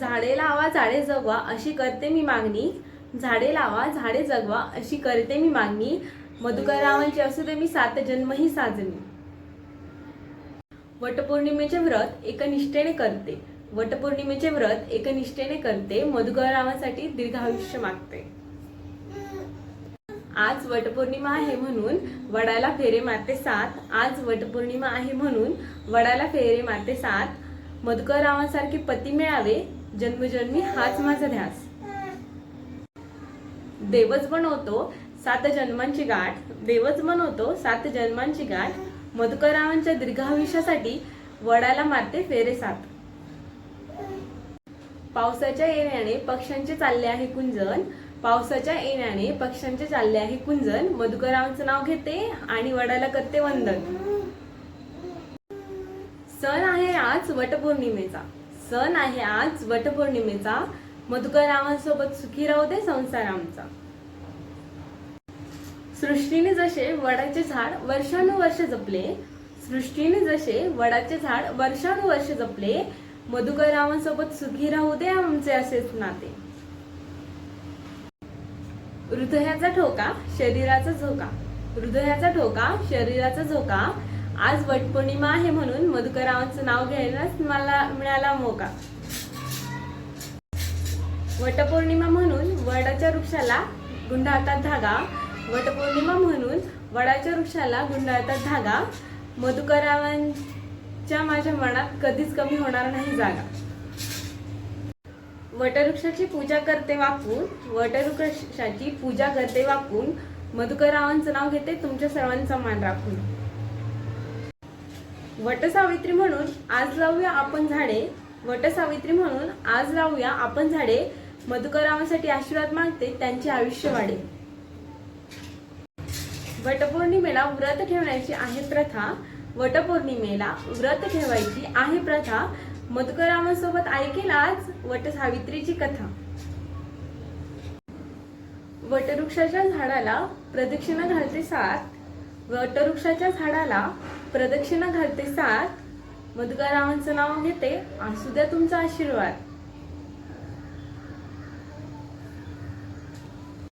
झाडे लावा झाडे जगवा अशी करते मी मागणी. झाडे लावा झाडे जगवा अशी करते मी मागणी. मधुकररावांची असू दे मी सात जन्मही साजणी. वटपौर्णिमेचे व्रत एकनिष्ठेने करते. वटपौर्णिमेचे व्रत एकनिष्ठेने करते. मधुकररावांसाठी दीर्घायुष्य मागते. आज वटपौर्णिमा आहे म्हणून वडाला फेरे मारते सात. आज वटपौर्णिमा आहे म्हणून वडाला फेरे मारते सात. मधुकररावांसारखे पती मिळावे जन्मजन्मी हाच माझा ध्यास. देवच बनवतो सात जन्मांची गाठ. देवच बनवतो सात जन्मांची गाठ. मधुकररावांच्या दीर्घायुष्यासाठी वडाला मारते फेरे सात पावसाच्या येण्याने पक्ष्यांचे चालले आहे कुंजन. पावसाच्या येण्याने पक्ष्यांचे चालले आहे कुंजन. मधुकरावांचं नाव घेते आणि वडाला करते वंदन. सण आहे आज वटपौर्णिमेचा. सण आहे आज वटपौर्णिमेचा. मधुकररावांसोबत सुखी राहू दे संसार आमचा. सृष्टीने जसे वडाचे झाड वर्षानुवर्ष जपले सृष्टीने जसे वडाचे झाड वर्षानुवर्ष जपले मधुकररावांसोबत सुखी राहू दे आमचे असेच नाते. हृदयाचा ठोका शरीराचा झोका. हृदयाचा ठोका शरीराचा झोका. आज वटपौर्णिमा आहे म्हणून मधुकरावांचं नाव घ्यायलाच मला मिळाला मोका. वटपौर्णिमा म्हणून वडाच्या वृक्षाला गुंडाळतात धागा. वटपौर्णिमा म्हणून वडाच्या वृक्षाला गुंडाळतात धागा. मधुकररावांच्या माझ्या मनात कधीच कमी होणार नाही जागा. वटवृक्षाची पूजा करते वाकून वटवृक्षाची पूजा करते वाकून मधुकररावांचं नाव घेते तुमच्या सर्वांचा मान राखून. वटसावित्री म्हणून आज लावूया आपण झाडे. वटसावित्री म्हणून आज लावूया आपण झाडे. मधुकरावांसाठी आशीर्वाद मागते त्यांचे आयुष्य वाढे वटपौर्णिमेला व्रत ठेवण्याची आहे प्रथा. वटपौर्णिमेला व्रत ठेवायची आहे प्रथा. मधुकरावांसोबत ऐकेल आज वटसावित्रीची कथा. वटवृक्षाच्या झाडाला प्रदक्षिणा घालते सात. वटवृक्षाच्या झाडाला प्रदक्षिणा घालते सात. मधुकररावांचं नाव घेते. असू द्या तुमचा आशीर्वाद.